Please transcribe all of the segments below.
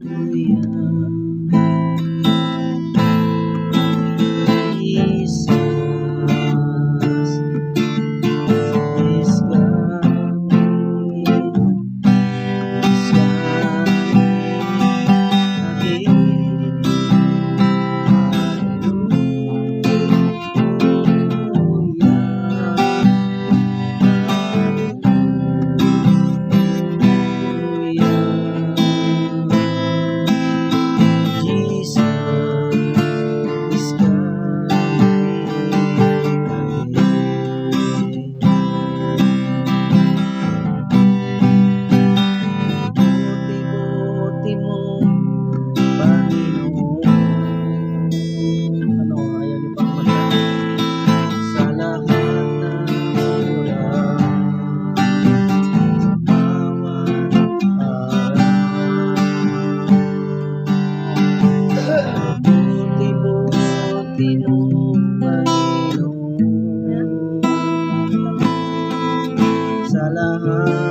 呀。love.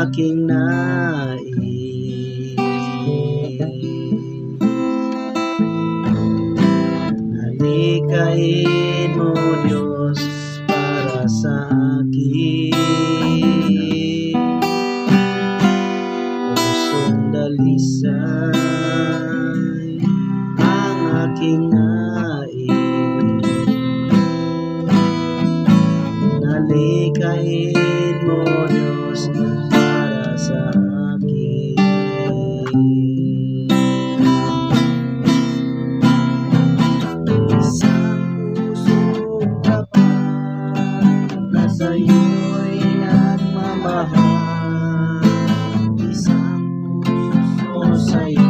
aking nais. Halikain mo Diyos para sa akin. Pusong dalisay ang aking nais. Halikain mo sa akin. Sa puso ka pa na sa'yo'y nagmamahal. Isang puso sa'yo.